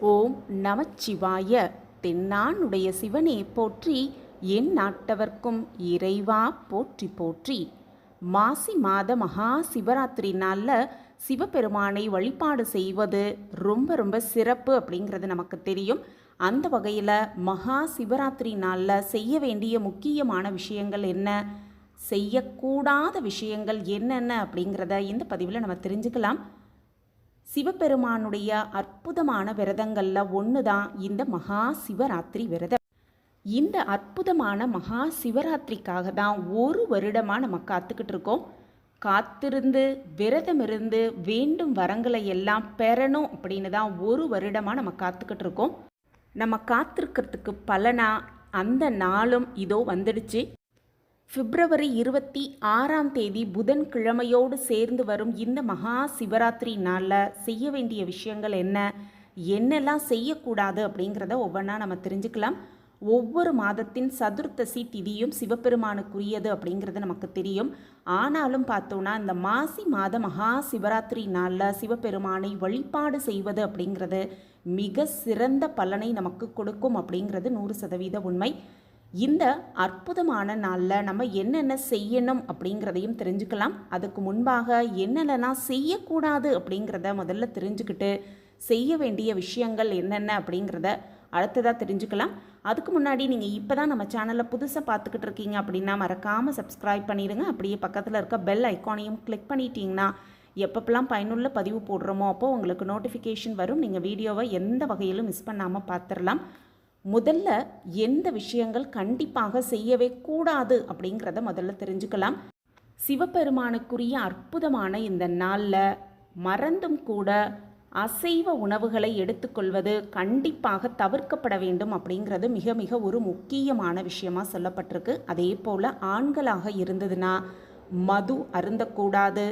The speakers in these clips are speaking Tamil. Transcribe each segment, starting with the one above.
ஓம் நமச்சிவாய. தென்னானுடைய சிவனே போற்றி என் நாட்டவர்க்கும் இறைவா போற்றி போற்றி. மாசி மாத மகா சிவராத்திரி நாளில் சிவபெருமானை வழிபாடு செய்வது ரொம்ப ரொம்ப சிறப்பு அப்படிங்கிறது நமக்கு தெரியும். அந்த வகையில் மகா சிவராத்திரி நாளில் செய்ய வேண்டிய முக்கியமான விஷயங்கள் என்ன? செய்யக்கூடாத விஷயங்கள் என்னென்ன அப்படிங்கிறத இந்த பதிவில் நம்ம தெரிஞ்சுக்கலாம். சிவபெருமானுடைய அற்புதமான விரதங்களில் ஒன்று தான் இந்த மகா சிவராத்திரி விரதம். இந்த அற்புதமான மகா சிவராத்திரிக்காக தான் ஒரு வருடமாக நம்ம காத்துக்கிட்டு இருக்கோம். காத்திருந்து விரதம் இருந்து வேண்டும் வரங்களை எல்லாம் பெறணும் அப்படின்னு தான் ஒரு வருடமாக நம்ம காத்துக்கிட்டு இருக்கோம். நம்ம காத்திருக்கிறதுக்கு பலனாக அந்த நாளும் இதோ வந்துடுச்சு. பிப்ரவரி இருபத்தி ஆறாம் தேதி புதன்கிழமையோடு சேர்ந்து வரும் இந்த மகா சிவராத்திரி நாளில் செய்ய வேண்டிய விஷயங்கள் என்ன? என்னெல்லாம் செய்யக்கூடாது அப்படிங்கிறத ஒவ்வொன்றா நம்ம தெரிஞ்சுக்கலாம். ஒவ்வொரு மாதத்தின் சதுர்த்தசி திதியும் சிவபெருமானுக்குரியது அப்படிங்கிறது நமக்கு தெரியும். ஆனாலும் பார்த்தோன்னா இந்த மாசி மாத மகா சிவராத்திரி நாளில் சிவபெருமானை வழிபாடு செய்வது அப்படிங்கிறது மிக சிறந்த பலனை நமக்கு கொடுக்கும் அப்படிங்கிறது நூறு சதவீத உண்மை. இந்த அற்புதமான நாளில் நம்ம என்னென்ன செய்யணும் அப்படிங்கிறதையும் தெரிஞ்சுக்கலாம். அதுக்கு முன்பாக என்னென்னலாம் செய்யக்கூடாது அப்படிங்கிறத முதல்ல தெரிஞ்சுக்கிட்டு செய்ய வேண்டிய விஷயங்கள் என்னென்ன அப்படிங்கிறத அடுத்ததாக தெரிஞ்சுக்கலாம். அதுக்கு முன்னாடி நீங்கள் இப்போ தான் நம்ம சேனலை புதுசாக பார்த்துக்கிட்டு இருக்கீங்க அப்படின்னா மறக்காமல் சப்ஸ்கிரைப் பண்ணிடுங்க. அப்படியே பக்கத்தில் இருக்க பெல் ஐக்கானையும் கிளிக் பண்ணிட்டீங்கன்னா எப்பப்பெல்லாம் பயனுள்ள பதிவு போடுறோமோ அப்போது உங்களுக்கு நோட்டிஃபிகேஷன் வரும். நீங்கள் வீடியோவை எந்த வகையிலும் மிஸ் பண்ணாமல் பார்த்துடலாம் முதல்ல எந்த விஷயங்கள் கண்டிப்பாக செய்யவே கூடாது அப்படிங்கிறத முதல்ல தெரிஞ்சுக்கலாம். சிவபெருமானுக்குரிய அற்புதமான இந்த நாளில் மறந்தும் கூட அசைவ உணவுகளை எடுத்துக்கொள்வது கண்டிப்பாக தவிர்க்கப்பட வேண்டும் அப்படிங்கிறது மிக மிக ஒரு முக்கியமான விஷயமா சொல்லப்பட்டிருக்கு. அதே போல் ஆண்களாக இருந்ததுன்னா மது அருந்தக்கூடாது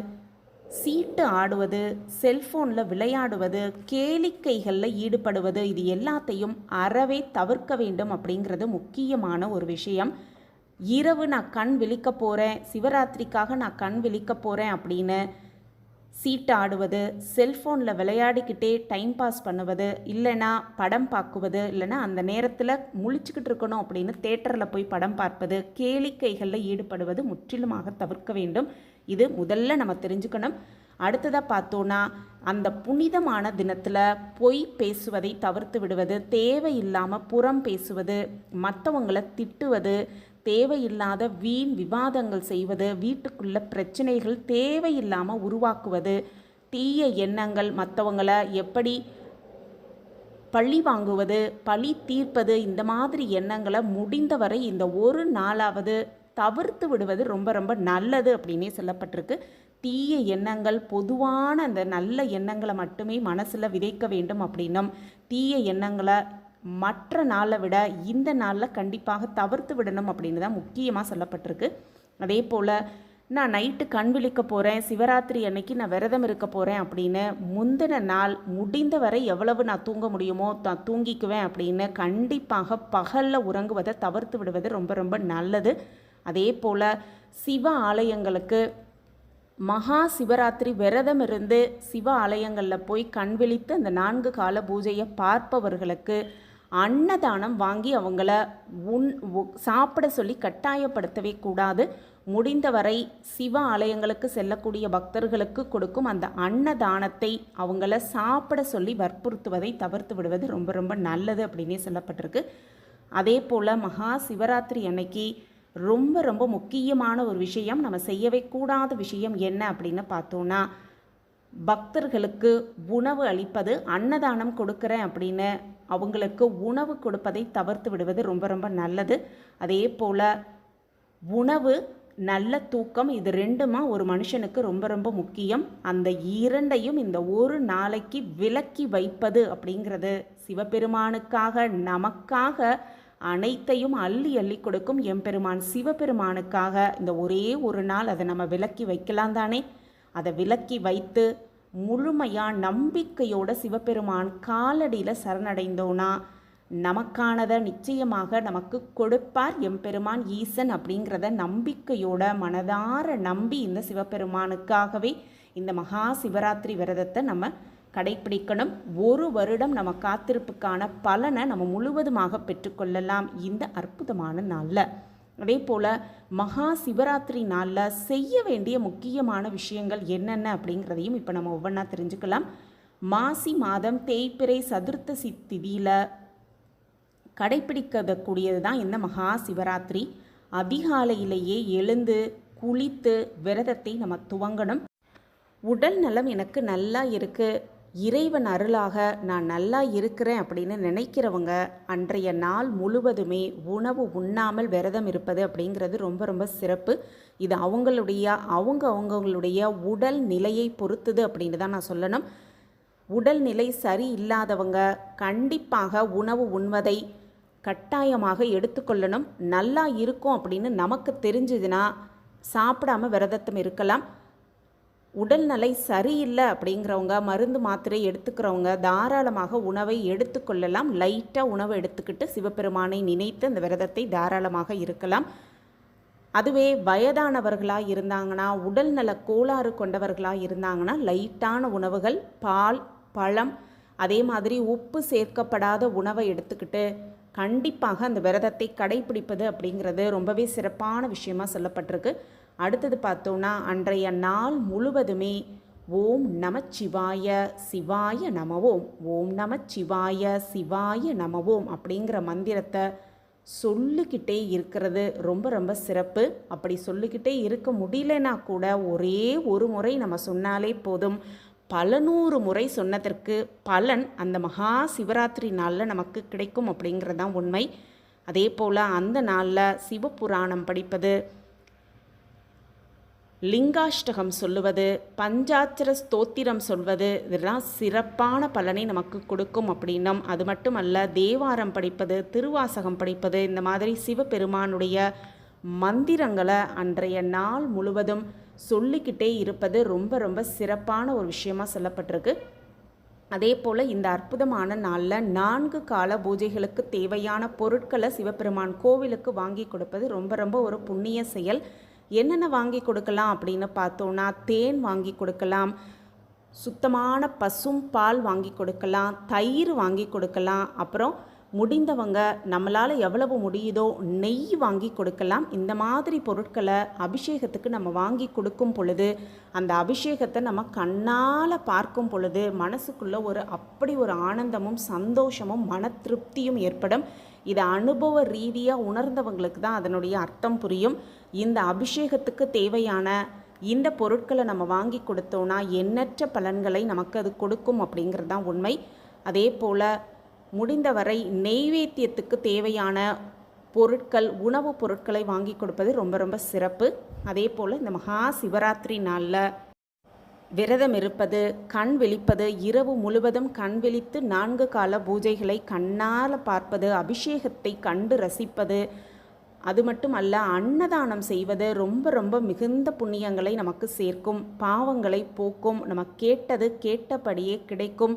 சீட்டு ஆடுவது செல்ஃபோனில் விளையாடுவது கேளிக்கைகளில் ஈடுபடுவது இது எல்லாத்தையும் அறவே தவிர்க்க வேண்டும் அப்படிங்கிறது முக்கியமான ஒரு விஷயம். இரவு நான் கண் விழிக்க போகிறேன் சிவராத்திரிக்காக நான் கண் விழிக்க போகிறேன் அப்படின்னு சீட்டு ஆடுவது செல்ஃபோனில் விளையாடிக்கிட்டே டைம் பாஸ் பண்ணுவது இல்லைன்னா படம் பார்க்குவது இல்லைன்னா அந்த நேரத்தில் முழிச்சுக்கிட்டு இருக்கணும் அப்படின்னு தேட்டரில் போய் படம் பார்ப்பது கேளிக்கைகளில் ஈடுபடுவது முற்றிலுமாக தவிர்க்க வேண்டும். இது முதல்ல நம்ம தெரிஞ்சுக்கணும். அடுத்ததாக பார்த்தோன்னா அந்த புனிதமான தினத்தில் பொய் பேசுவதை தவிர்த்து விடுவது தேவையில்லாமல் புறம் பேசுவது மற்றவங்களை திட்டுவது தேவையில்லாத வீண் விவாதங்கள் செய்வது வீட்டுக்குள்ள பிரச்சனைகள் தேவையில்லாமல் உருவாக்குவது தீய எண்ணங்கள் மற்றவங்களை எப்படி பழி வாங்குவது பழி தீர்ப்பது இந்த மாதிரி எண்ணங்களை முடிந்தவரை இந்த ஒரு நாளாவது தவிர்த்து விடுவது ரொம்ப ரொம்ப நல்லது அப்படின்னே சொல்லப்பட்டிருக்கு. தீய எண்ணங்கள் பொதுவான அந்த நல்ல எண்ணங்களை மட்டுமே மனசில் விதைக்க வேண்டும் அப்படின்னும். தீய எண்ணங்களை மற்ற நாளை விட இந்த நாளில் கண்டிப்பாக தவிர்த்து விடணும் அப்படின்னு தான் முக்கியமாக சொல்லப்பட்டிருக்கு. அதே போல் நான் நைட்டு கண் விழிக்க போகிறேன் சிவராத்திரி அன்னைக்கு நான் விரதம் இருக்க போகிறேன் அப்படின்னு முந்தின நாள் முடிந்த வரை எவ்வளவு நான் தூங்க முடியுமோ நான் தூங்கிக்குவேன் அப்படின்னு கண்டிப்பாக பகலில் உறங்குவதை தவிர்த்து விடுவது ரொம்ப ரொம்ப நல்லது. அதே போல் சிவ ஆலயங்களுக்கு மகா சிவராத்திரி விரதம் இருந்து சிவ ஆலயங்களில் போய் கண் விழித்து அந்த நான்கு கால பூஜையை பார்ப்பவர்களுக்கு அன்னதானம் வாங்கி அவங்கள உண் உ- சாப்பிட சொல்லி கட்டாயப்படுத்தவே கூடாது. முடிந்தவரை சிவ ஆலயங்களுக்கு செல்லக்கூடிய பக்தர்களுக்கு கொடுக்கும் அந்த அன்னதானத்தை அவங்கள சாப்பிட சொல்லி வற்புறுத்துவதை தவிர்த்து விடுவது ரொம்ப ரொம்ப நல்லது அப்படின்னே சொல்லப்பட்டிருக்கு. அதே போல் மகா சிவராத்திரி அன்னைக்கு ரொம்ப ரொம்ப முக்கியமான ஒரு விஷயம் நம்ம செய்யவே கூடாத விஷயம் என்ன அப்படின்னு பார்த்தோன்னா பக்தர்களுக்கு உணவு அளிப்பது அன்னதானம் கொடுக்குறேன் அப்படின்னு அவங்களுக்கு உணவு கொடுப்பதை தவிர்த்து விடுவது ரொம்ப ரொம்ப நல்லது. அதே போல் உணவு நல்ல தூக்கம் இது ரெண்டுமா ஒரு மனுஷனுக்கு ரொம்ப ரொம்ப முக்கியம். அந்த இரண்டையும் இந்த ஒரு நாளைக்கு விலக்கி வைப்பது அப்படிங்கிறது சிவபெருமானுக்காக நமக்காக அனைத்தையும் அள்ளி அள்ளி கொடுக்கும் எம்பெருமான் சிவபெருமானுக்காக. இந்த ஒரே ஒரு நாள் அதை நம்ம விலக்கி வைக்கலாம் தானே? அதை விலக்கி வைத்து முழுமையாக நம்பிக்கையோட சிவபெருமான் காலடியில் சரணடைந்தோன்னா நமக்கானதை நிச்சயமாக நமக்கு கொடுப்பார் எம்பெருமான் ஈசன் அப்படிங்கிறத நம்பிக்கையோட மனதார நம்பி இந்த சிவபெருமானுக்காகவே இந்த மகா சிவராத்திரி விரதத்தை நம்ம கடைப்பிடிக்கணும். ஒரு வருடம் நம்ம காத்திருப்புக்கான பலனை நம்ம முழுவதுமாக பெற்றுக்கொள்ளலாம். இந்த அற்புதமான நாளில். அதே போல் மகா சிவராத்திரி நாளில் செய்ய வேண்டிய முக்கியமான விஷயங்கள் என்னென்ன அப்படிங்கிறதையும் இப்போ நம்ம ஒவ்வொன்றா தெரிஞ்சுக்கலாம். மாசி மாதம் தேய்பிறை சதுர்த்தசி திதியில் கடைப்பிடிக்கக்கூடியது தான் இந்த மகா சிவராத்திரி. அதிகாலையிலேயே எழுந்து குளித்து விரதத்தை நம்ம துவங்கணும். உடல் நலம் எனக்கு நல்லா இருக்குது இறைவன் அருளாக நான் நல்லா இருக்கிறேன் அப்படின்னு நினைக்கிறவங்க அன்றைய நாள் முழுவதுமே உணவு உண்ணாமல் விரதம் இருப்பது அப்படிங்கிறது ரொம்ப ரொம்ப சிறப்பு. இது அவங்களுடைய அவங்க அவங்கவுங்களுடைய உடல் நிலையை பொறுத்தது அப்படின்னு தான் நான் சொல்லணும். உடல்நிலை சரி இல்லாதவங்க கண்டிப்பாக உணவு உண்வதை கட்டாயமாக எடுத்துக்கொள்ளணும். நல்லா இருக்கும் அப்படின்னு நமக்கு தெரிஞ்சதுன்னா சாப்பிடாம விரதத்தம் இருக்கலாம். உடல்நிலை சரியில்லை அப்படிங்கிறவங்க மருந்து மாத்திரை எடுத்துக்கிறவங்க தாராளமாக உணவை எடுத்துக்கொள்ளலாம். லைட்டாக உணவை எடுத்துக்கிட்டு சிவபெருமானை நினைத்து அந்த விரதத்தை தாராளமாக இருக்கலாம். அதுவே வயதானவர்களாக இருந்தாங்கன்னா உடல்நல கோளாறு கொண்டவர்களாக இருந்தாங்கன்னா லைட்டான உணவுகள் பால் பழம் அதே மாதிரி உப்பு சேர்க்கப்படாத உணவை எடுத்துக்கிட்டு கண்டிப்பாக அந்த விரதத்தை கடைபிடிப்பது அப்படிங்கிறது ரொம்பவே சிறப்பான விஷயமா சொல்லப்பட்டிருக்கு. அடுத்தது பார்த்தோன்னா அன்றைய நாள் முழுவதுமே ஓம் நமச்சிவாய சிவாய நமவோம். ஓம் நமச்சிவாய சிவாய நமவோம் அப்படிங்கிற மந்திரத்தை சொல்லிக்கிட்டே இருக்கிறது. ரொம்ப ரொம்ப சிறப்பு. அப்படி சொல்லிக்கிட்டே இருக்க முடியலனா கூட ஒரே ஒரு முறை நம்ம சொன்னாலே போதும். பல நூறு முறை சொன்னதற்கு பலன் அந்த மகா சிவராத்திரி நாளில் நமக்கு கிடைக்கும் அப்படிங்கிறது தான் உண்மை. அதே போல் அந்த நாளில் சிவபுராணம் படிப்பது லிங்காஷ்டகம் சொல்லுவது பஞ்சாட்சர ஸ்தோத்திரம் சொல்வது இதெல்லாம் சிறப்பான பலனை நமக்கு கொடுக்கும் அப்படின்னும். அது மட்டுமல்ல தேவாரம் படிப்பது திருவாசகம் படிப்பது இந்த மாதிரி சிவபெருமானுடைய மந்திரங்களை அன்றைய நாள் முழுவதும் சொல்லிக்கிட்டே இருப்பது ரொம்ப ரொம்ப சிறப்பான ஒரு விஷயமாக சொல்லப்பட்டிருக்கு. அதே போல் இந்த அற்புதமான நாளில் நான்கு கால பூஜைகளுக்கு தேவையான பொருட்களை சிவபெருமான் கோவிலுக்கு வாங்கி கொடுப்பது ரொம்ப ரொம்ப ஒரு புண்ணிய செயல். என்னென்ன வாங்கி கொடுக்கலாம் அப்படின்னு பார்த்தோன்னா தேன் வாங்கி கொடுக்கலாம் சுத்தமான பசும் பால் வாங்கி கொடுக்கலாம் தயிர் வாங்கி கொடுக்கலாம் அப்புறம் முடிந்தவங்க நம்மளால் எவ்வளவு முடியுதோ நெய் வாங்கி கொடுக்கலாம். இந்த மாதிரி பொருட்களை அபிஷேகத்துக்கு நம்ம வாங்கி கொடுக்கும் பொழுது அந்த அபிஷேகத்தை நம்ம கண்ணால் பார்க்கும் பொழுது மனசுக்குள்ள ஒரு அப்படி ஒரு ஆனந்தமும் சந்தோஷமும் மன திருப்தியும் ஏற்படும். இதை அனுபவ ரீதியாக உணர்ந்தவங்களுக்கு தான் அதனுடைய அர்த்தம் புரியும். இந்த அபிஷேகத்துக்கு தேவையான இந்த பொருட்களை நம்ம வாங்கி கொடுத்தோன்னா எண்ணற்ற பலன்களை நமக்கு அது கொடுக்கும் அப்படிங்கிறது தான் உண்மை. அதே போல் முடிந்தவரை நெய்வேத்தியத்துக்கு தேவையான பொருட்கள் உணவுப் பொருட்களை வாங்கி கொடுப்பது ரொம்ப ரொம்ப சிறப்பு. அதே போல் இந்த மகா சிவராத்திரி நாளில் விரதம் இருப்பது கண் விழிப்பது இரவு முழுவதும் கண் விழித்து நான்கு கால பூஜைகளை கண்ணால் பார்ப்பது அபிஷேகத்தை கண்டு ரசிப்பது அது மட்டும் அல்ல அன்னதானம் செய்வது ரொம்ப ரொம்ப மிகுந்த புண்ணியங்களை நமக்கு சேர்க்கும். பாவங்களை போக்கும். நம்ம கேட்டது கேட்டபடியே கிடைக்கும்.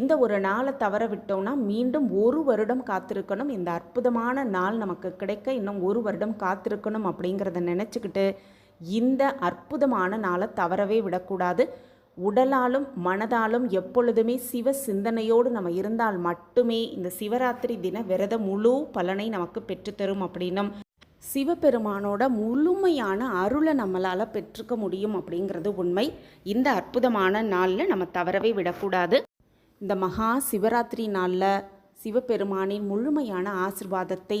இந்த ஒரு நாளை தவற விட்டோம்னா மீண்டும் ஒரு வருடம் காத்திருக்கணும். இந்த அற்புதமான நாள் நமக்கு கிடைக்க இன்னும் ஒரு வருடம் காத்திருக்கணும் அப்படிங்கிறத நினச்சிக்கிட்டு இந்த அற்புதமான நாளை தவறவே விடக்கூடாது. உடலாலும் மனதாலும் எப்பொழுதுமே சிவ சிந்தனையோடு நம்ம இருந்தால் மட்டுமே இந்த சிவராத்திரி தின விரத முழு பலனை நமக்கு பெற்றுத்தரும் அப்படின்னும் சிவபெருமானோட முழுமையான அருளை நம்மளால் பெற்றுக்க முடியும் அப்படிங்கிறது உண்மை. இந்த அற்புதமான நாளில் நம்ம தவறவே விடக்கூடாது. இந்த மகா சிவராத்திரி நாளில் சிவபெருமானின் முழுமையான ஆசிர்வாதத்தை